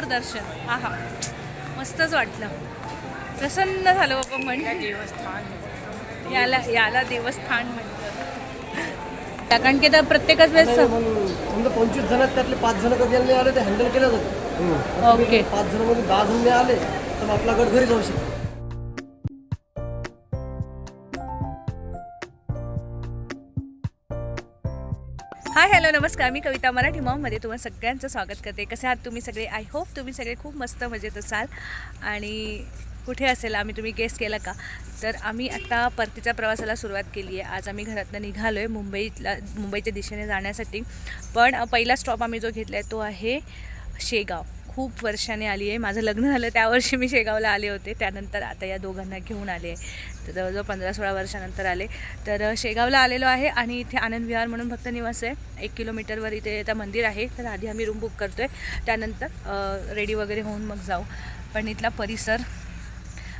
सुंदर दर्शन आहा. मस्तच वाटलं. प्रसन्न झालं बाबा म्हण. देवस्थान याला याला देवस्थान म्हणतात. कारण की आता प्रत्येकच वेळेस समजा पंचवीस जण त्यातले पाच जण कधी आले ते हँडल केलं जातं. ओके. पाच जणमध्ये दहा जण आले तर मग आपला गट घरी जाऊ शकतो. हॅलो नमस्कार मी कविता मराठी मॉममध्ये तुम्हाला सगळ्यांचं स्वागत करते. कसे आहात तुम्ही सगळे? आय होप तुम्ही सगळे खूप मस्त मजेत असाल. आणि कुठे असेल? आम्ही तुम्ही गेस केला का? तर आम्ही आता परतीच्या प्रवासाला सुरुवात केली आहे. आज आम्ही घरातनं निघालो आहे मुंबईतला मुंबईच्या दिशेने जाण्यासाठी. पण पहिला स्टॉप आम्ही जो घेतला आहे तो आहे शेगाव. खूप वर्षाने आली आहे. माझं लग्न झालं त्या वर्षी मी शेगावला आले होते. त्यानंतर आता या दोघांना घेऊन आले तर जवळजवळ पंधरा सोळा वर्षानंतर आले. तर शेगावला आलेलो आहे आणि इथे आनंद विहार म्हणून फक्त निवास आहे. एक किलोमीटरवर इथे आता मंदिर आहे. तर आधी आम्ही रूम बुक करतो आहे त्यानंतर रेडी वगैरे होऊन मग जाऊ. पण इथला परिसर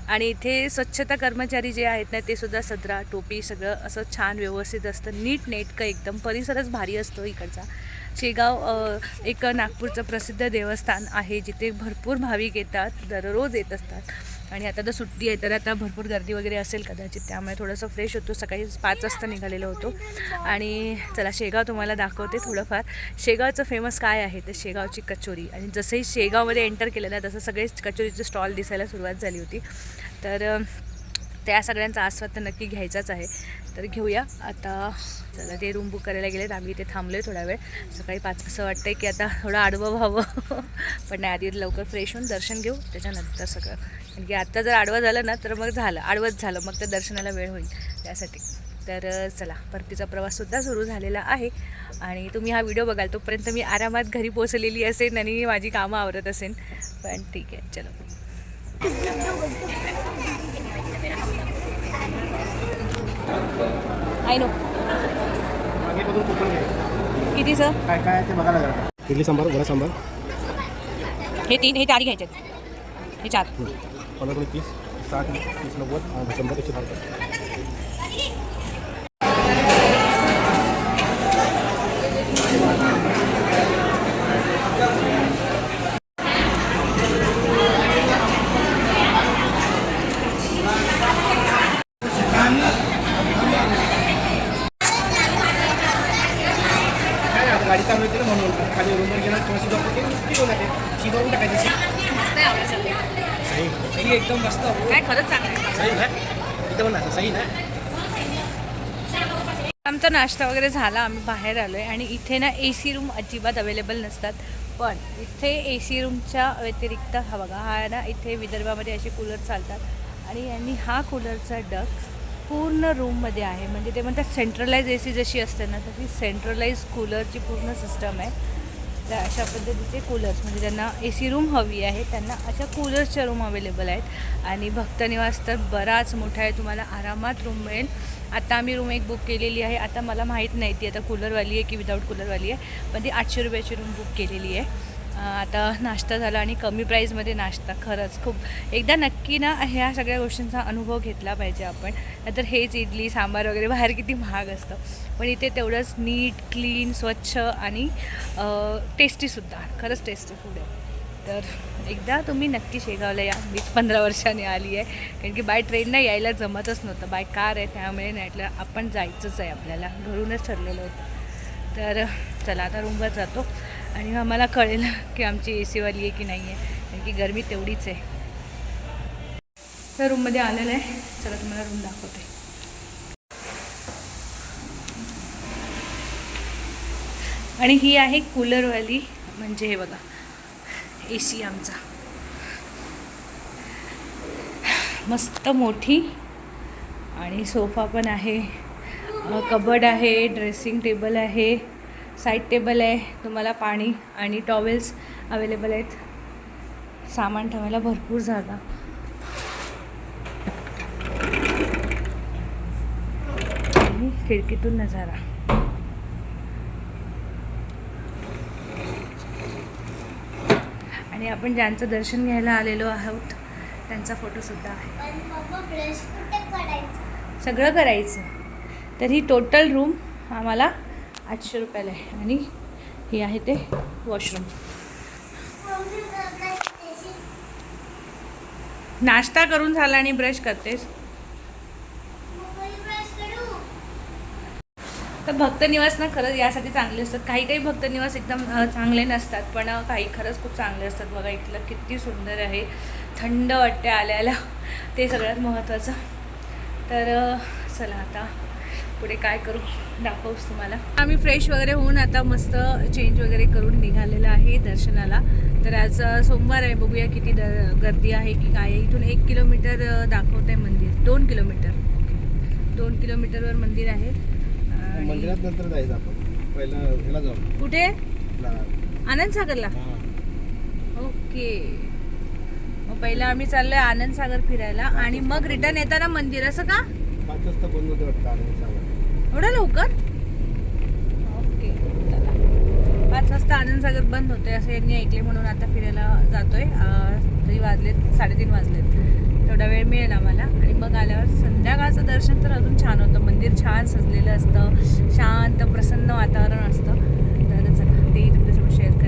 आणि इथे स्वच्छता कर्मचारी जे आहेत ना ते सुद्धा सदरा टोपी सगळं असं छान व्यवस्थित असतं. नीट नेटकं एकदम. परिसरच भारी असतो इकडचा. शेगाव एक नागपूरचं प्रसिद्ध देवस्थान आहे जिथे भरपूर भाविक येतात दररोज येत असतात. आणि आता तर सुट्टी आहे तर आता भरपूर गर्दी वगैरे असेल कदाचित त्यामुळे थोडंसं फ्रेश होतो. सकाळी पाच वाजता निघालेलो होतो. आणि चला शेगाव तुम्हाला दाखवते थोडंफार. शेगावचं फेमस काय आहे? तर शेगावची कचोरी. आणि जसंही शेगावमध्ये एंटर केलं ना तसं सगळेच कचोरीचे स्टॉल दिसायला सुरुवात झाली होती. तर त्या सगळ्यांचा आस्वाद तर नक्की घ्यायचाच आहे. तर घेऊया. आता चला ते रूम बुक करायला गेलेत. आम्ही इथे थांबलो आहे थोडा वेळ. सकाळी पाच असं वाटतंय की आता थोडं आडवं व्हावं. पण नाही आधी लवकर फ्रेश होऊन दर्शन घेऊ. त्याच्यानंतर सगळं. कारण की आत्ता जर आडवं झालं ना तर मग झालं. आडवंच झालं. मग त्या दर्शनाला वेळ होईल त्यासाठी. तर चला. परतीचा प्रवाससुद्धा सुरू झालेला आहे. आणि तुम्ही हा व्हिडिओ बघाल तोपर्यंत मी आरामात घरी पोचलेली असेन आणि माझी कामं आवरत असेन. पण ठीक आहे. चलो. आय नो कितीचं काय काय ते बघायला लागतं इडली सांबार वडा सांबार. हे तीन हे चारी घ्यायचे हे चार. पंधरा तीस साठ तीस नव्वद आणि शंभर एकशे शिजवून टाकायचं शिजवून टाकायचं सही एकदम मस्त काय खरंच चांगलं सही ना? ना सही ना? आमचा नाश्ता वगैरे झाला आम्ही बाहेर आलो आहे आणि इथे ना ए सी रूम अजिबात अवेलेबल नसतात. पण इथे ए सी रूमच्या व्यतिरिक्त हा बघा हा ना इथे विदर्भामध्ये असे कूलर चालतात. आणि यांनी हा कूलरचा डक पूर्ण रूममध्ये आहे. म्हणजे ते म्हणतात सेंट्रलाइज ए सी जशी असते ना तशी सेंट्रलाइज कूलरची पूर्ण सिस्टम आहे. तर अशा पद्धतीचे कूलर्स म्हणजे ज्यांना ए सी रूम हवी आहे त्यांना अशा कूलर्सच्या रूम अवेलेबल आहेत. आणि भक्तनिवास तर बराच मोठा आहे. तुम्हाला आरामात रूम मिळेल. आता आम्ही रूम एक बुक केलेली आहे. आता मला माहीत नाही ती आता कूलरवाली आहे की विदाऊट कूलरवाली आहे. पण ती आठशे रुपयाची रूम बुक केलेली आहे. आता नाश्ता झाला आणि कमी प्राईजमध्ये नाश्ता खरंच खूप. एकदा नक्की ना ह्या सगळ्या गोष्टींचा अनुभव घेतला पाहिजे आपण. नाहीतर हेच इडली सांबार वगैरे बाहेर किती महाग असतं. पण इथे तेवढंच नीट क्लीन स्वच्छ आणि टेस्टीसुद्धा खरंच टेस्टी फूड आहे. तर एकदा तुम्ही नक्की शेगावला या. मीच पंधरा वर्षाने आली आहे. कारण की बाय ट्रेननं यायला जमतच नव्हतं. बाय कार आहे त्यामुळे नाईटला आपण जायचंच आहे आपल्याला. घरूनच ठरलेलं होतं. तर चला आता रूमवर जातो. आणि आम्हाला कळेल की आमची ए सीवाली आहे की नाही आहे. कारण की गरमी तेवढीच आहे. तर रूममध्ये आलेलं आहे. चला तुम्हाला रूम दाखवते. आणि ही आहे कूलरवाली म्हणजे हे बघा. ए सी आमचा. मस्त मोठी. आणि सोफा पण आहे. कबड आहे. ड्रेसिंग टेबल आहे. साईड टेबल आहे तुम्हाला पाणी आणि टॉवेल्स अवेलेबल आहेत. सामान ठेवायला भरपूर जागा. आणि खिडकीतून नजारा. आणि आपण ज्यांचं दर्शन घ्यायला आलेलो आहोत त्यांचा फोटोसुद्धा आहे. सगळं करायचं. तर ही टोटल रूम आम्हाला आठशे रुपयाला आहे. आणि हे आहे ते वॉशरूम. नाश्ता करून झाला आणि ब्रश करतेस. तर भक्त निवास ना खरंच यासाठी चांगले असतात. काही काही भक्त निवास एकदम चांगले नसतात पण काही खरंच खूप चांगले असतात. बघा इथलं किती सुंदर आहे. थंड वाटते आल्याला. ते सगळ्यात महत्त्वाचं तर चला आता पुढे काय करू दाखवूस तुम्हाला. आम्ही फ्रेश वगैरे होऊन आता मस्त चेंज वगैरे करून निघालेलं आहे दर्शनाला. तर आज सोमवार आहे. बघूया किती द गर्दी आहे की काय आहे. इथून एक किलोमीटर दाखवत आहे मंदिर. दोन किलोमीटर दोन किलोमीटरवर मंदिर आहे. मंदिरात नंतर जायचं आपण. पहिला जाऊ. कुठे? आनंद सागरला. ओके. मग पहिला आम्ही चाललोय आनंद सागर फिरायला. आणि मग रिटर्न येताना मंदिर. असं का? पाच वाजता बंद होते वाटतं आनंद सागर. एवढं लवकर? ओके चला. पाच वाजता आनंद सागर बंद होते असं यांनी ऐकले म्हणून आता फिरायला जातोय. तरी वाजलेत साडेतीन वाजलेत. तेवढा वेळ मिळेल आम्हाला. आणि मग आल्यावर संध्याकाळचं दर्शन तर अजून छान होतं. मंदिर छान सजलेलं असतं. शांत प्रसन्न वातावरण असतं. तर चला तेही तुमच्यासोबत शेअर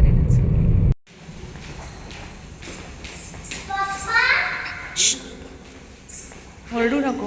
ओरडू नको.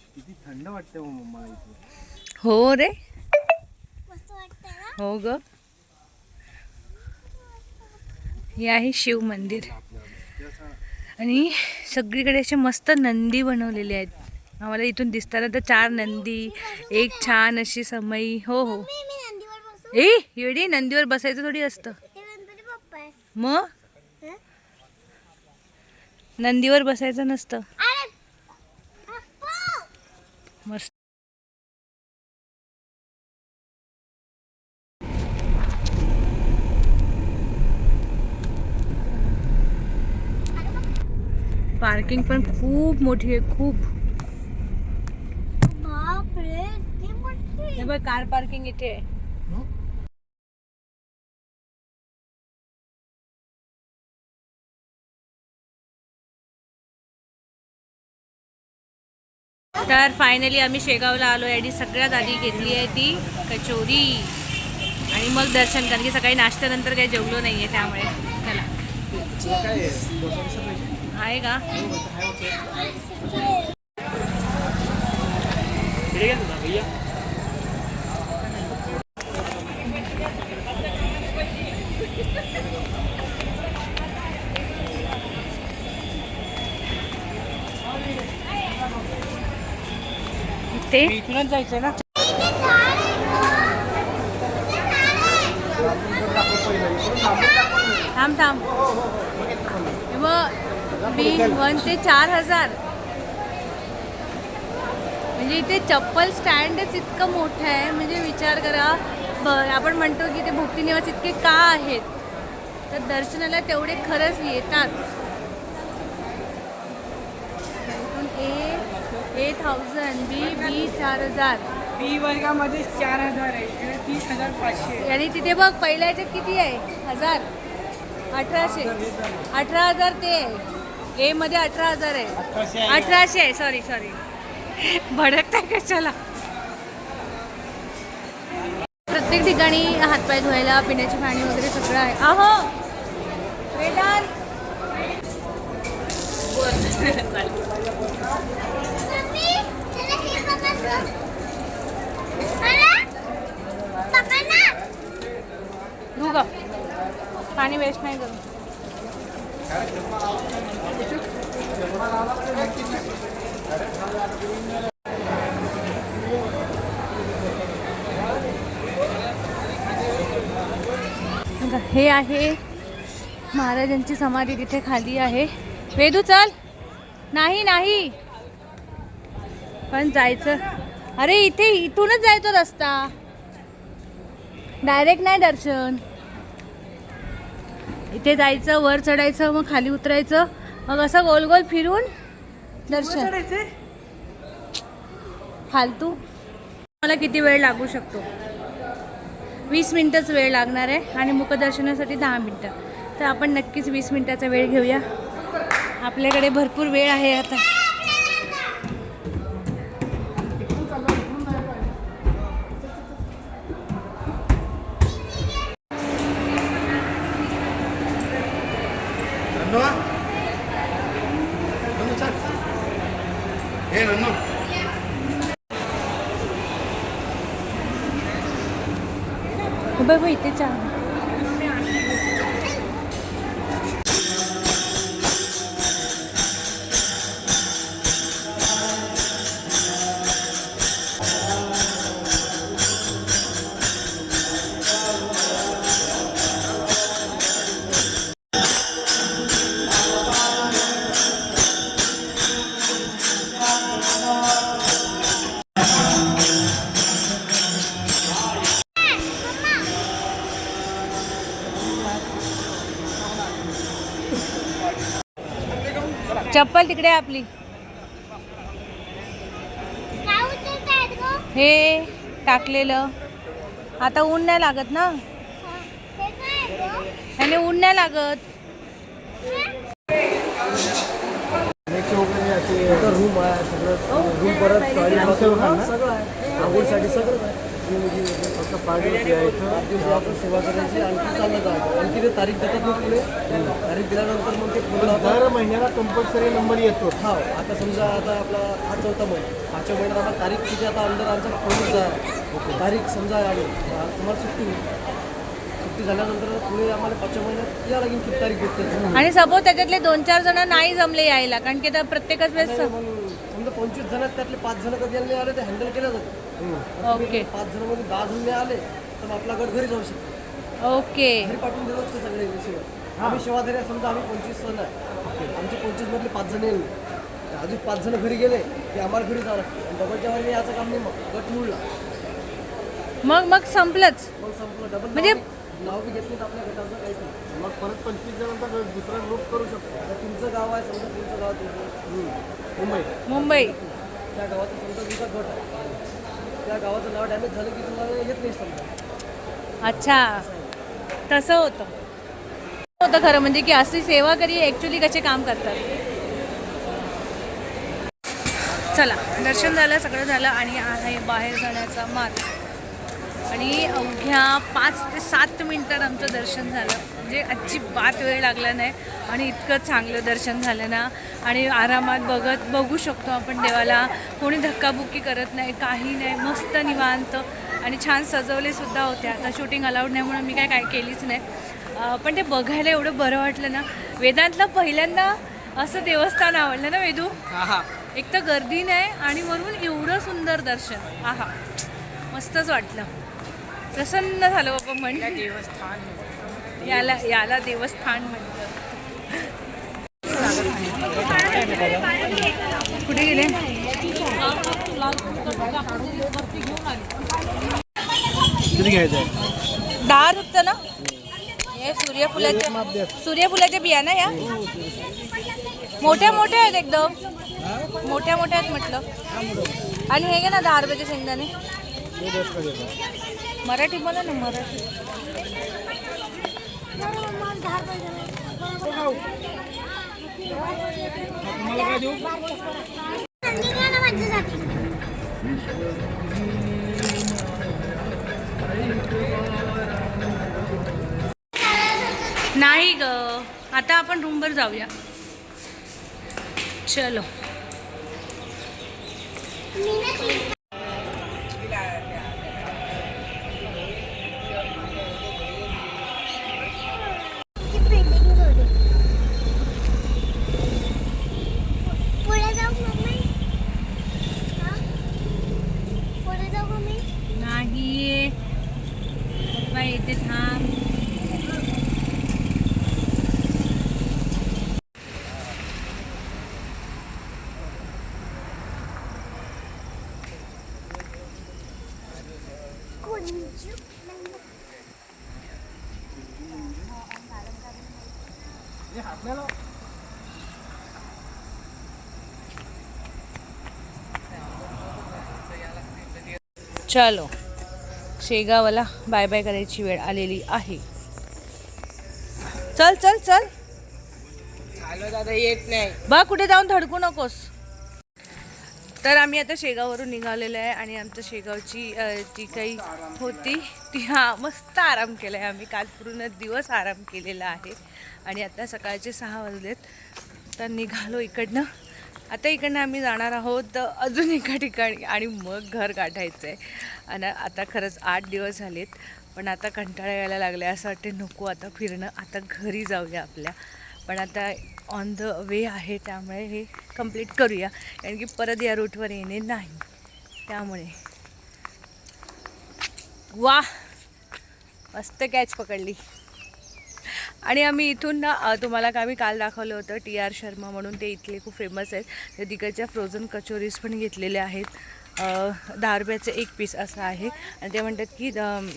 किती थंड वाटते मग मम्मा इथे. हो रे. मस्त वाटतंय ना? हो ग. हे आहे शिव मंदिर. आणि सगळीकडे असे मस्त नंदी बनवलेले आहेत. आम्हाला इथून दिसतात आता चार नंदी एक छान अशी समई. हो हो. मम्मी मी नंदीवर बसू? ए येडी नंदीवर बसायचं थोडी असतं. मग? हं? नंदीवर बसायचं नसतं अरे पप्पा मस्त पार्किंग पण खूप मोठी आहे खूप. हे बघ कार पार्किंग इथे आहे. तर फायनली आम्ही शेगावला आलो. आहे आणि सगळ्यात आधी घेतली आहे ती कचोरी. आणि मग दर्शन कारण की सकाळी नाश्त्यानंतर काही जेवलो नाही आहे त्यामुळे चला तुला काय आहे? डोसा बिसा पाहिजे? आहे का हो, बोलतो, हाय ओके. ते इथूनच जायचंय ना थांब थांब हे बिल वन ते चार हजार. म्हणजे इथे चप्पल स्टँडच इतकं मोठं आहे. म्हणजे विचार करा आपण म्हणतो की ते भक्तिनिवास इतके का आहेत? तर दर्शनाला तेवढे खरंच येतात. ए ए थाउजंड बी बी चार हजार. बी वर्गामध्ये चार हजार आहे. आणि तीस हजार पाचशे. आणि तिथे बघ पहिल्या ह्याच्यात किती आहे? हजार. अठराशे. अठरा हजार ते आहे. ए मध्ये अठरा हजार आहे. अठराशे आहे. सॉरी सॉरी भडकताय कशाला? प्रत्येक ठिकाणी हातपाय धुवायला पिण्याची पाणी वगैरे सगळं आहे. अहो! वेदांत! मम्मी त्याला हे बघा. अरे पप्पा ना धु ग. पाणी वेस्ट नाही करू. हे आहे महाराजांची समाधी तिथे खाली आहे. वेदू चल. नाही नाही. पण जायचं. अरे इथे इथूनच जायचो रस्ता. डायरेक्ट नाही दर्शन. इथे जायचं वर चढायचं मग खाली उतरायचं. मग असं गोल गोल फिरून दर्शन. फालतू. मला किती वेळ लागू शकतो? वीस मिनटंच वेळ लागणार आहे आणि मुखदर्शनासाठी दहा मिनटं. तर आपण नक्कीच वीस मिनटाचा वेळ घेऊया. आपल्याकडे भरपूर वेळ आहे आता. हे नन्नू इथे चहा चप्पल तिकडे आपली. हे टाकलेलं. आता ऊन नाही लागत ना? हे त्याने ऊन नाही लागत. रूम आहे सगळं. रूम परत टॉयलेट सगळं. आहे आहे फक्त पाच दिवस यायचं. दिवसाचं सेवा करायची आणखी चाललं जायचं आणखी ते तारीख देतात मग पुढे? तारीख दिल्यानंतर मग ते पूर्ण दर महिन्याला कंपल्सरी नंबर येतो. हा आता समजा आता आपला हा चौथा महिना. पाचव्या महिन्यात आम्हाला तारीख किती आता अंदर आमचा प्रमुख जा तारीख समजा आली. तुम्हाला सुट्टी होईल. सुट्टी झाल्यानंतर पुढे आम्हाला पाचव्या महिन्यात या लागेल किती तारीख देते आणि सपोज त्याच्यातले दोन चार जण नाही जमले यायला कारण की आता प्रत्येकच वेळेस समजा पंचवीस जण आहेत त्यातले पाच जण कधी आले ते हँडल केलं जातं. ओके. पाच जणमध्ये दहा जण आले तर मग आपला गट घरी जाऊ शकतो. ओके. घरी पाठवून देतात ते सगळे शिवाय आम्ही सेवाधारी आहे, समजा आम्ही पंचवीस जण आहे. आमचे पंचवीस मधले पाच जण येईल. अजून पाच जण घरी गेले की आम्हाला घरी जावं लागतं. डबलच्या वेळी याचं काम नाही मग. गट मिळला मग मग संपलंच. मग संपलं. डबल म्हणजे- नाव बी घेत नाहीत आपल्या गटाचं काहीच नाही. मग परत पंचवीस जणांचा दुसरा ग्रुप करू शकतो. आता तुमचं गाव आहे समजा तुमचं गाव तुमचं. मुंबई. मुंबई. त्या गावाचं समजा तुमचा गट आहे. गावाचं नाव डॅमेज झालं की तुम्हाला येत नाही समजा. अच्छा. तसं होतं. होतं खरं म्हणजे की अशी सेवा करी ॲक्च्युली कसे काम करतात. चला दर्शन झालं सगळं झालं आणि आहे बाहेर जाण्याचा मार्ग. आणि अवघ्या पाच ते सात मिनिटात आमचं दर्शन झालं. म्हणजे अजिबात वेळ लागला नाही आणि इतकं चांगलं दर्शन झालं ना. आणि आरामात बघत बघू शकतो आपण देवाला. कोणी धक्काबुक्की करत नाही काही नाही मस्त निवांत. आणि छान सजवले सुद्धा होते. आता शूटिंग अलाउड नाही म्हणून मी काय काय केलीच नाही. पण ते बघायला एवढं बरं वाटलं ना. वेदांतलं पहिल्यांदा असं देवस्थान आवडलं ना वेदू? एक तर गर्दी नाही आणि वरून एवढं सुंदर दर्शन. आहा. मस्तच वाटलं. प्रसन्न झालं बाबा म्हण. देवस्थान. याला याला देवस्थान म्हणतात. कुठे गेले? दहा रुपचं ना? हे सूर्यफुलाच्या सूर्यफुलाच्या बिया ना या. मोठ्या मोठ्या आहेत एकदम. मोठ्या मोठ्या आहेत म्हटलं. आणि हे घे ना दहा रुपयाचे शेंगदाणे. मराठी बोला ना मराठी तुम्हाला काय देऊ निघा ना माझ्यासाठी. नाही ग आता आपण रूमवर जाऊया. चलो मी ना ती- ती building जोडी. पुढे जाऊ मम्मी हा? पुढे जाऊ मम्मी नाही पप्पा येते थांब चलो शेगावला बाय बाय करायची वेळ आलेली आहे. चल चल चल. चालू दादा येत नाही. बा कुठे जाऊन धडकू नकोस. तर आम्ही आता शेगाववरून निघालेलो आहे आणि आमच्या शेगावची जी काही होती ती हा मस्त आराम केला आहे आम्ही. काल पूर्ण दिवस आराम केलेला आहे. आणि आता सकाळचे सहा वाजलेत. तर निघालो इकडनं. आता इकडनं आम्ही जाणार आहोत अजून एका ठिकाणी. आणि मग घर गाठायचं आहे आणि आता खरंच आठ दिवस झालेत पण आता कंटाळा यायला लागला असं वाटते नको आता फिरणं. आता घरी जाऊया आपल्या. पण आता ऑन द वे आहे त्यामुळे हे कंप्लीट करूया. कारण की परत या रूटवर येणे नाही. त्यामुळे. वा मस्त कॅच पकडली. आणि आम्ही इथून ना तुम्हाला का मी काल दाखवलं होतं टी आर शर्मा म्हणून ते इथले खूप फेमस आहेत. ते तिकडच्या फ्रोझन कचोरीज पण घेतलेल्या आहेत. दहा रुपयाचं एक पीस असं आहे. आणि ते म्हणतात की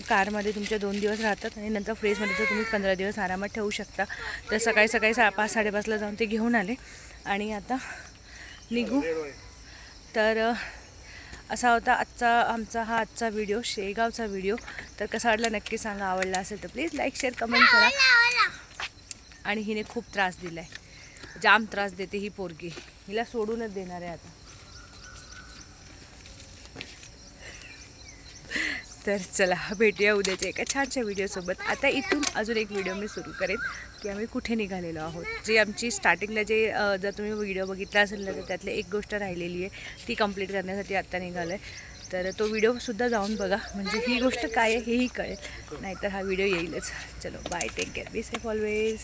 कारमध्ये तुमच्या दोन दिवस राहतात आणि नंतर फ्रीजमध्ये तर तुम्ही पंधरा दिवस आरामात ठेवू शकता. तर सकाळी सकाळी सा पाच साडेपाचला जाऊन ते घेऊन आले. आणि आता निघू. तर असा होता आजचा आमचा हा आजचा व्हिडिओ शेगावचा व्हिडिओ तर कसा वाटला नक्की सांगा आवडला असेल तर प्लीज लाईक शेअर कमेंट करा. आणि हिने खूप त्रास दिला आहे जाम त्रास देते ही पोरगी. हिला सोडूनच देणार आहे आता. तर चला भेटूया उद्याच्या एका छानशा व्हिडिओसोबत. आता इथून अजून एक व्हिडिओ मी सुरू करेन की आम्ही कुठे निघालेलो आहोत. जे आमची स्टार्टिंगला जे जर तुम्ही व्हिडिओ बघितला असेल तर त्यातली एक गोष्ट राहिलेली आहे ती कंप्लीट करण्यासाठी आत्ता निघालो आहे तर तो व्हिडिओसुद्धा जाऊन बघा म्हणजे ही गोष्ट काय आहे हेही कळेल. नाहीतर हा व्हिडिओ येईलच. चलो bye take care be safe always